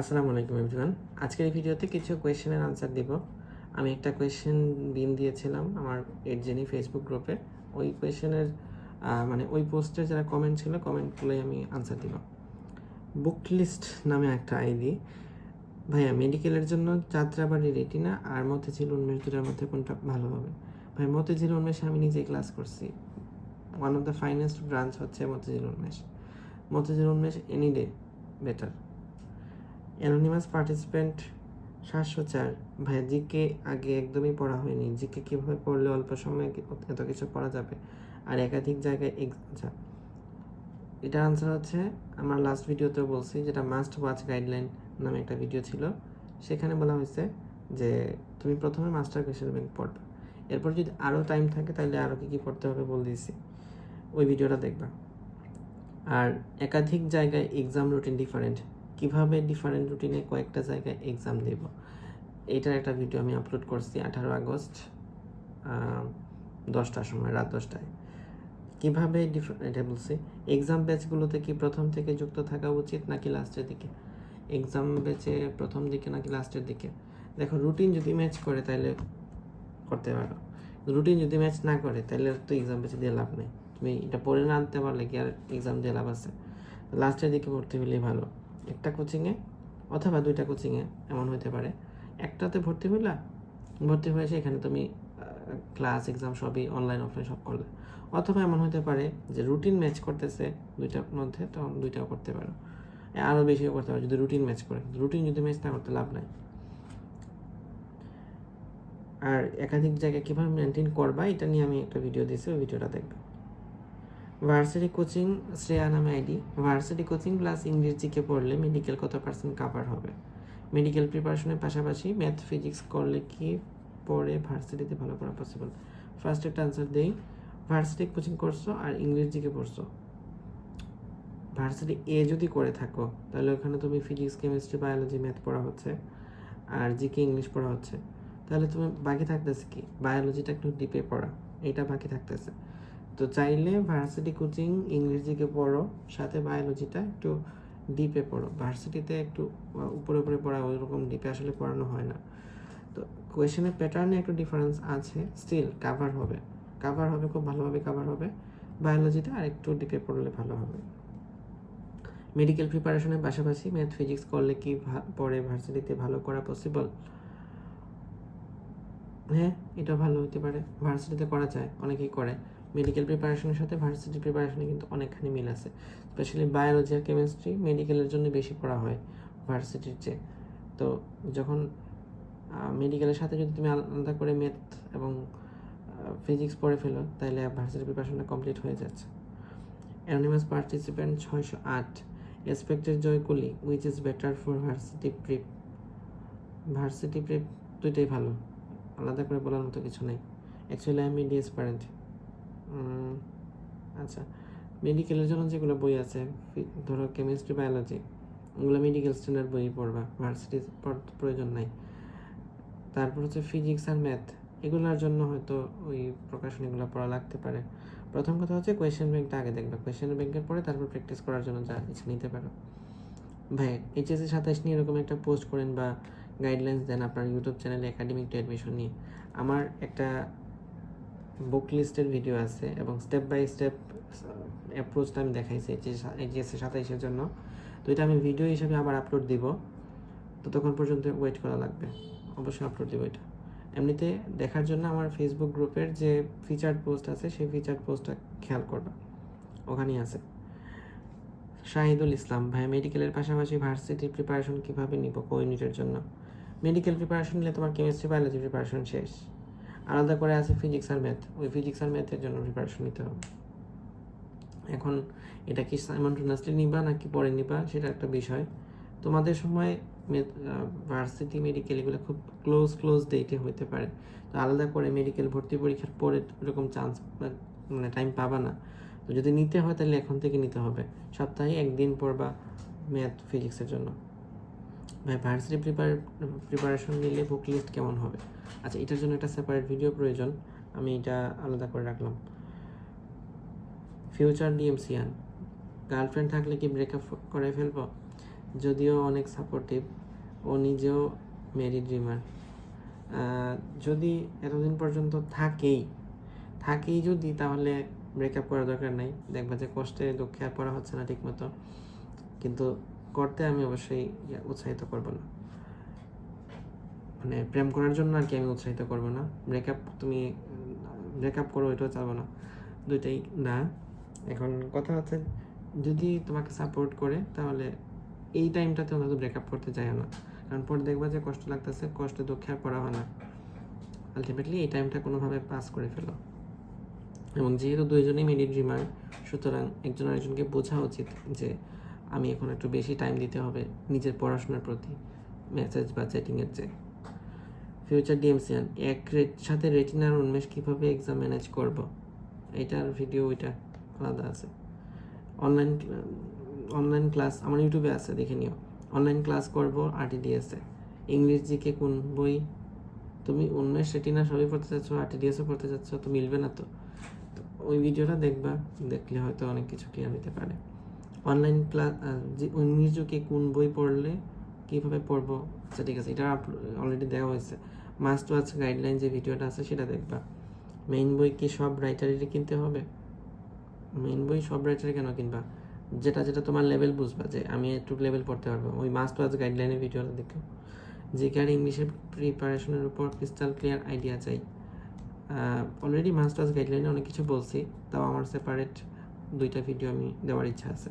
আসসালামু আলাইকুম এভরিওয়ান আজকের এই ভিডিওতে কিছু কোয়েশ্চেনের আনসার দিব। আমি একটা কোয়েশ্চেন দিন দিয়েছিলাম আমার এর জেনি ফেসবুক গ্রুপে ওই কোয়েশ্চেনের মানে ওই পোস্টে যারা কমেন্ট ছিল কমেন্টগুলোই আমি আনসার দিব বুক লিস্ট নামে একটা আইডি ভাইয়া মেডিকেলের জন্য যাত্রাবাড়ি রেটিনা আর মতিঝিল উন্মেষ দুটার মধ্যে কোনটা ভালো হবে? ভাই মতিঝিল উন্মেষ আমি নিজেই ক্লাস করছি। One of the finest branch হচ্ছে মতিঝিল উন্মেষ। Motijheel Unmesh any day better anonymous participant সাতশো চার। ভাইয়া জিকে আগে একদমই পড়া হয়নি। জিকে কীভাবে পড়লে অল্প সময়ে এত কিছু পড়া যাবে? আর একাধিক জায়গায় আচ্ছা। এটার আনসার হচ্ছে, আমার লাস্ট ভিডিওতেও বলছি, যেটা মাস্ট ওয়াচ গাইডলাইন নামে একটা ভিডিও ছিল। সেখানে বলা হয়েছে যে, তুমি প্রথমে মাস্টার কোয়েশ্চেন ব্যাংক পড়বে। এরপর যদি আরও টাইম থাকে, তাহলে আরও কী কী পড়তে হবে বলে দিয়েছি। ওই ভিডিওটা দেখবা। আর একাধিক জায়গায় এক্সাম রুটিন ডিফারেন্ট কীভাবে ডিফারেন্ট রুটিনে কয়েকটা জায়গায় এক্সাম দেব? এটার একটা ভিডিও আমি আপলোড করছি আঠারো আগস্ট দশটার সময়, রাত দশটায়। কীভাবে ডিফ- এটা বলছি এক্সাম ব্যাচগুলোতে কি প্রথম থেকে যুক্ত থাকা উচিত নাকি লাস্টের দিকে? এক্সাম ব্যাচে প্রথম দিকে নাকি লাস্টের দিকে? দেখো রুটিন যদি ম্যাচ করে তাহলে করতে পারো। রুটিন যদি ম্যাচ না করে তাহলে তো এক্সাম ব্যাচে দিয়ে লাভ নেই। তুমি এটা পড়ে না আনতে পারলে কি আর এক্সাম দিয়ে লাভ আছে? লাস্টের দিকে ভর্তি হলেই ভালো। একটা কোচিংয়ে অথবা দুইটা কোচিংয়ে এমন হতে পারে। একটাতে ভর্তি হইলা, ভর্তি হয়ে সেখানে তুমি ক্লাস এক্সাম সবই অনলাইন অফলাইন সব করলে। অথবা এমন হতে পারে যে রুটিন ম্যাচ করতেছে দুইটার মধ্যে, তখন দুইটাও করতে পারো। আরও বেশিও করতে পারো যদি রুটিন ম্যাচ করে। রুটিন যদি ম্যাচ না করতে লাভ নাই। আর একাধিক জায়গায় কীভাবে মেনটেন করবা, এটা নিয়ে আমি একটা ভিডিও দিয়েছি, ওই ভিডিওটা দেখবে। ভার্সিটি কোচিং শ্রেয়া নামে আইডি ভার্সিটি কোচিং প্লাস ইংরেজিকে পড়লে মেডিকেল কত পার্সেন্ট কাভার হবে? মেডিকেল প্রিপারেশনের পাশাপাশি ম্যাথ ফিজিক্স করলে কি পড়ে ভার্সিটিতে ভালো করা পসিবল ফার্স্ট একটা আনসার দেই। ভার্সিটি কোচিং করছ আর ইংরেজিকে পড়ছো। ভার্সিটি এ যদি করে থাকো, তাহলে ওখানে তুমি ফিজিক্স কেমিস্ট্রি বায়োলজি ম্যাথ পড়া হচ্ছে আর জিকে ইংলিশ পড়া হচ্ছে। তাহলে তুমি বাকি থাকতেছে কি? বায়োলজিটা একটু ডিপে পড়া। এটা বাকি থাকতেছে। তো চাইলে ভার্সিটি কোচিং ইংরেজিকে পড়ো, সাথে বায়োলজিটা একটু ডিপে পড়ো। ভার্সিটিতে একটু উপরে উপরে পড়া ওইরকম ডিপে আসলে পড়ানো হয় না। তো কোয়েশনের প্যাটার্নে একটু ডিফারেন্স আছে। স্টিল কাভার হবে। কাভার হবে, খুব ভালোভাবে কাভার হবে। বায়োলজিতে আর একটু ডিপে পড়লে ভালো হবে। মেডিকেল প্রিপারেশনের পাশাপাশি ম্যাথ ফিজিক্স করলে কি পরে ভার্সিটিতে ভালো করা পসিবল হ্যাঁ এটা ভালো হতে পারে। ভার্সিটিতে করা যায়, অনেকেই করে। মেডিকেল প্রিপারেশনের সাথে ভার্সিটি প্রিপারেশনে কিন্তু অনেকখানি মিল আছে। স্পেশালি বায়োলজি আর কেমিস্ট্রি মেডিকেলের জন্য বেশি পড়া হয় ভার্সিটির চেয়ে। তো যখন মেডিকেলের সাথে যদি তুমি আলাদা করে ম্যাথ এবং ফিজিক্স পড়ে ফেলো, তাহলে ভার্সিটি প্রিপারেশনটা কমপ্লিট হয়ে যাচ্ছে। অ্যানোনিমাস পার্টিসিপেন্ট ছয়শো আট। Expected জয়কুলি which is better for varsity prep varsity prep দুইটাই ভালো। আলাদা করে বলার মতো কিছু নেই। অ্যাকচুয়ালি আমি ডিএস প্যারেন্ট আচ্ছা মেডিকেলের জন্য যেগুলো বই আছে ধরো কেমিস্ট্রি বায়োলজি ওগুলো মেডিকেল স্ট্যান্ডার্ড বই পড়বা ভার্সিটি প্রয়োজন নাই। তারপর হচ্ছে ফিজিক্স আর ম্যাথ এগুলোর জন্য হয়তো ওই প্রকাশনীগুলো পড়া লাগতে পারে। প্রথম কথা হচ্ছে কোয়েশ্চেন ব্যাংকটা আগে দেখবে কোয়েশ্চেন ব্যাংকের পরে তারপর প্র্যাকটিস করার জন্য যা ইচ্ছে নিতে পারো। ভাই এইচএসসি সাতাশ নিয়ে এরকম একটা পোস্ট করেন বা গাইডলাইন্স দেন আপনার ইউটিউব চ্যানেলে একাডেমিক অ্যাডমিশন নিয়ে। আমার একটা বুক লিস্টের ভিডিও আছে এবং স্টেপ বাই স্টেপ অ্যাপ্রোচটা আমি দেখাইছি এইচএসসি সাতাইশের জন্য। তো এটা আমি ভিডিও হিসেবে আবার আপলোড দিব। ততক্ষণ পর্যন্ত ওয়েট করা লাগবে। অবশ্যই আপলোড দিব এটা। এমনিতে দেখার জন্য আমার ফেসবুক গ্রুপের যে ফিচার্ড পোস্ট আছে, সেই ফিচার্ড পোস্টটা খেয়াল করবে। ওখানেই আছে। শাহিদুল ইসলাম, ভাই মেডিকেলের পাশাপাশি ভার্সিটির প্রিপারেশন কীভাবে নিব? কো ইউনিটের জন্য? মেডিকেল প্রিপারেশন নিলে তোমার কেমিস্ট্রি বায়োলজি প্রিপারেশন শেষ। আলাদা করে আছে ফিজিক্স আর ম্যাথ ওই ফিজিক্স আর ম্যাথের জন্য প্রিপারেশন নিতে হবে। এখন এটা কি সাইমন্টোনাসলি নিবা নাকি পরে নিবা, সেটা একটা বিষয়। তোমাদের সময় ভার্সিটি মেডিকেল এগুলো খুব ক্লোজ ক্লোজ ডেটে হইতে পারে। তো আলাদা করে মেডিকেল ভর্তি পরীক্ষার পরে এরকম চান্স মানে টাইম পাবা না। তো যদি নিতে হয় তাহলে এখন থেকে নিতে হবে। সপ্তাহে একদিন পর বা ম্যাথ ফিজিক্সের জন্য। ভাই ভার্সিটি প্রিপার প্রিপারেশন নিলে বুক লিস্ট কেমন হবে? আচ্ছা এটার জন্য একটা সেপারেট ভিডিও প্রয়োজন, আমি এটা আলাদা করে রাখলাম। ফিউচার ডিএমসিয়ান গার্লফ্রেন্ড থাকলে কি ব্রেকআপ করে ফেলব? যদিও অনেক সাপোর্টিভ ও নিজেও মেরি ড্রিমার যদি এতদিন পর্যন্ত থাকেই থাকেই যদি, তাহলে ব্রেকআপ করার দরকার নাই। দেখবা যে কষ্টে দুঃখে আর পড়া হচ্ছে না ঠিকমতো। কিন্তু করতে আমি অবশ্যই উৎসাহিত করব না। মানে প্রেম করার জন্য আর কি আমি উৎসাহিত করব না। ব্রেকআপ তুমি ব্রেকআপ করো এটাও চাবো না। দুইটাই না। এখন কথা হচ্ছে, যদি তোমাকে সাপোর্ট করে, তাহলে এই টাইমটাতে অন্তত ব্রেকআপ করতে যায় না। কারণ পরে দেখবা যে কষ্ট লাগতেছে, কষ্ট দুঃখে আর পড়া হয় না। আলটিমেটলি এই টাইমটা কোনোভাবে পাস করে ফেলো। এবং যেহেতু দুইজনেই মেরি ড্রিমার সুতরাং একজন আরেকজনকে বোঝা উচিত যে আমি এখন একটু বেশি টাইম দিতে হবে নিজের পড়াশোনার প্রতি মেসেজ বা চ্যাটিংয়ের চেয়ে। ফিউচার ডিএমসিয়ান এক সাথে রেটিনার উন্মেষ কীভাবে এক্সাম ম্যানেজ করব? এটার ভিডিও ওইটা, আলাদা আছে। অনলাইন অনলাইন ক্লাস আমার ইউটিউবে আছে, দেখে নিও। অনলাইন ক্লাস করব আরটিডিএসে ইংলিশ জিকে কোন বই? তুমি উন্মেষ রেটিনা সবই পড়তে চাচ্ছ আরটিডিএসও পড়তে চাচ্ছ, তো মিলবে না তো। ওই ভিডিওটা দেখবা, দেখলে হয়তো অনেক কিছু ক্লিয়ার হতে পারে। অনলাইন ক্লাস যে যুগে কোন বই পড়লে কীভাবে পড়ব? আচ্ছা ঠিক আছে, এটা অলরেডি দেওয়া হয়েছে। মাস্ট ওয়াচ গাইডলাইন যে ভিডিওটা আছে সেটা দেখবা। মেইন বই কি সব রাইটারেরই কিনতে হবে? মেইন বই সব রাইটারে কেন কিনবা? যেটা যেটা তোমার লেভেল বুঝবা যে আমি একটু লেভেল পড়তে পারব। ওই মাস্ট ওয়াচ গাইডলাইনের ভিডিওটা দেখো। যে আর ইংলিশের প্রিপারেশনের উপর ক্রিস্টাল ক্লিয়ার আইডিয়া চাই। অলরেডি মাস্ট মাস্টার্স গাইডলাইনে অনেক কিছু বলছি, তাও আমার সেপারেট দুইটা ভিডিও আমি দেওয়ার ইচ্ছা আছে।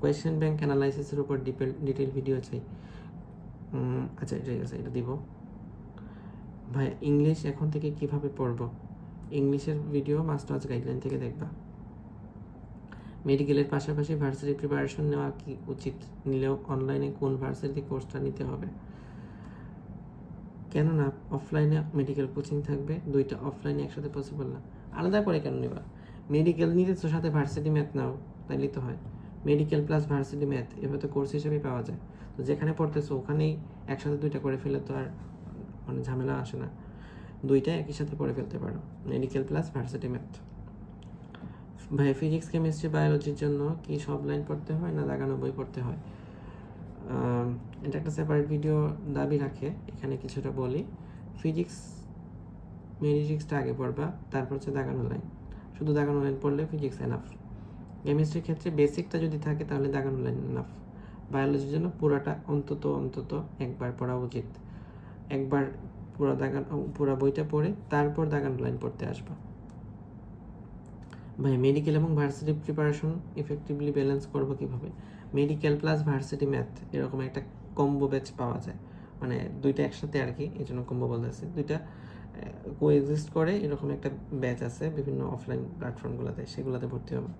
কোয়েশ্চেন ব্যাংক অ্যানালাইসিসের উপর ডিপেল ডিটেল ভিডিও চাই। আচ্ছা ঠিক আছে, এটা দিব। ভাই ইংলিশ এখন থেকে কীভাবে পড়ব? ইংলিশের ভিডিও মাস্টার্স গাইডলাইন থেকে দেখবা। মেডিকেলের পাশাপাশি ভার্সিটি প্রিপারেশন নেওয়া কি উচিত? নিলেও অনলাইনে কোন ভার্সিটি কোর্সটা নিতে হবে? কেননা অফলাইনে মেডিকেল কোচিং থাকবে, দুইটা অফলাইনে একসাথে পসিবল না। আলাদা করে কেন নেবা? মেডিকেল নিতেছো সাথে ভার্সিটি ম্যাথ নাও, তাইলেই তো হয়। মেডিকেল প্লাস ভার্সিটি ম্যাথ এভাবে তো কোর্স হিসেবেই পাওয়া যায়। তো যেখানে পড়তেছো, ওখানেই একসাথে দুইটা করে ফেলে তো আর মানে ঝামেলা আসে না। দুইটা একই সাথে পড়ে ফেলতে পারো মেডিকেল প্লাস ভার্সিটি ম্যাথ ভাই ফিজিক্স কেমিস্ট্রি বায়োলজির জন্য কি সব লাইন পড়তে হয় না দাগানো বই পড়তে হয়? এটা একটা সেপারেট ভিডিও দাবি রাখে, এখানে কিছুটা বলি। ফিজিক্স মেডিজিক্সটা আগে পড়বা, তারপর হচ্ছে দাগানো লাইন শুধু দাগানো লাইন পড়লে ফিজিক্স এনাফ কেমিস্ট্রির ক্ষেত্রে বেসিকটা যদি থাকে, তাহলে দাগানো লাইন এনাফ বায়োলজির জন্য পুরাটা অন্তত অন্তত একবার পড়া উচিত। একবার পুরো দাগান পুরো বইটা পড়ে, তারপর দাগানো লাইন পড়তে আসবা। ভাই মেডিকেল এবং ভার্সিটি প্রিপারেশন ইফেক্টিভলি ব্যালেন্স করব কীভাবে? মেডিকেল প্লাস ভার্সিটি ম্যাথ এরকম একটা কম্বো ব্যাচ পাওয়া যায়। মানে দুইটা একসাথে আর কি, এই জন্য কম্বো বলতেছি দুইটা কো এক্সিস্ট করে এরকম একটা ব্যাচ আছে বিভিন্ন অফলাইন প্ল্যাটফর্মগুলোতে সেগুলোতে ভর্তি হবে।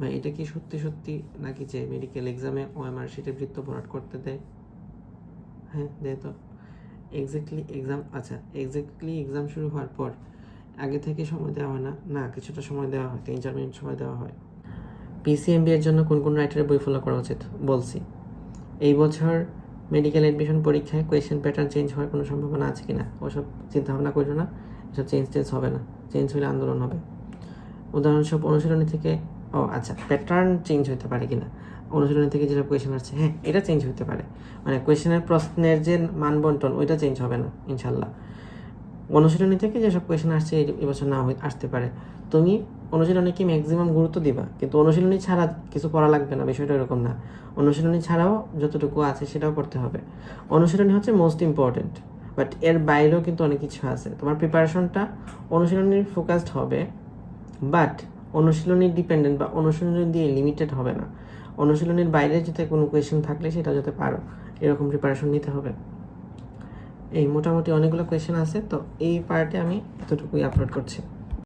ভাই, এটা কি সত্যি সত্যি? নাকি যে মেডিকেল এক্সামে ওএমআর শিটে বৃত্ত ভরাট করতে দেয়? হ্যাঁ দেয় তো। এক্স্যাক্টলি এক্সাম আচ্ছা এক্স্যাক্টলি এক্সাম শুরু হওয়ার পর, আগে থেকে সময় দেওয়া হয় না? না, কিছুটা সময় দেওয়া হয়, তিন, চার মিনিট সময় দেওয়া হয়। পিসিএমবি এর জন্য কোন কোন রাইটারের বই ফলো করা উচিত? বলছি। এই বছর মেডিকেল এডমিশন পরীক্ষায় কোয়েশ্চেন প্যাটার্ন চেঞ্জ হওয়ার কোনো সম্ভাবনা আছে কি না ওসব চিন্তা ভাবনা করো না। এসব চেঞ্জ টেঞ্জ হবে না। চেঞ্জ হলে আন্দোলন হবে। উদাহরণস্বরূপ অনুশীলনী থেকে ও আচ্ছা প্যাটার্ন চেঞ্জ হতে পারে কিনা? অনুশীলনী থেকে যেসব কোয়েশ্চেন আসছে হ্যাঁ এটা চেঞ্জ হতে পারে। মানে কোয়েশনের প্রশ্নের যে মানবন্টন, ওইটা চেঞ্জ হবে না, ইনশাল্লাহ। অনুশীলনী থেকে যেসব কোয়েশ্চেন আসছে এবছর না আসতে পারে। তুমি অনুশীলনে কি ম্যাক্সিমাম গুরুত্ব দিবা, কিন্তু অনুশীলনী ছাড়া কিছু পড়া লাগবে না, বিষয়টা এরকম না। অনুশীলনী ছাড়াও যতটুকু আছে, সেটাও করতে হবে। অনুশীলনী হচ্ছে মোস্ট ইম্পর্টেন্ট বাট এর বাইরেও কিন্তু অনেক কিছু আছে। তোমার প্রিপারেশনটা অনুশীলনীর ফোকাসড হবে বাট অনুশীলনী ডিপেন্ডেন্ট বা অনুশীলন দিয়ে লিমিটেড হবে না। অনুশীলনের বাইরে যাতে কোনো কোয়েশন থাকলে সেটা যাতে পারো, এরকম প্রিপারেশন নিতে হবে। এই মোটামুটি অনেকগুলো কোয়েশন আছে, তো এই পার্টে আমি এতটুকুই আপলোড করছি।